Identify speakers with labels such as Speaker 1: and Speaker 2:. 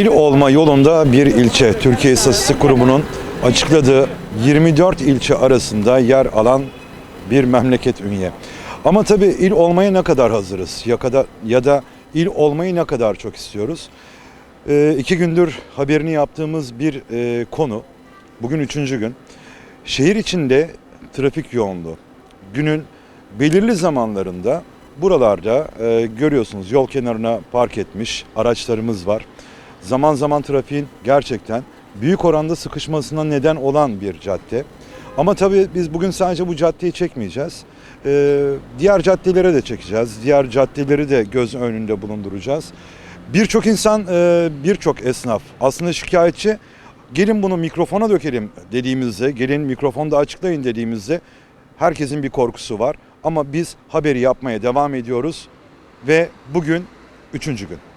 Speaker 1: İl olma yolunda bir ilçe Türkiye İstatistik Kurumu'nun açıkladığı 24 ilçe arasında yer alan bir memleket ünye. Ama tabii il olmaya ne kadar hazırız ya, kadar, ya da il olmayı ne kadar çok istiyoruz? Ee, iki gündür haberini yaptığımız bir e, konu, bugün üçüncü gün. Şehir içinde trafik yoğunluğu. Günün belirli zamanlarında buralarda e, görüyorsunuz yol kenarına park etmiş araçlarımız var. Zaman zaman trafiğin gerçekten büyük oranda sıkışmasına neden olan bir cadde. Ama tabii biz bugün sadece bu caddeyi çekmeyeceğiz. Ee, diğer caddelere de çekeceğiz. Diğer caddeleri de göz önünde bulunduracağız. Birçok insan, e, birçok esnaf aslında şikayetçi. Gelin bunu mikrofona dökelim dediğimizde, gelin mikrofonda açıklayın dediğimizde herkesin bir korkusu var. Ama biz haberi yapmaya devam ediyoruz ve bugün üçüncü gün.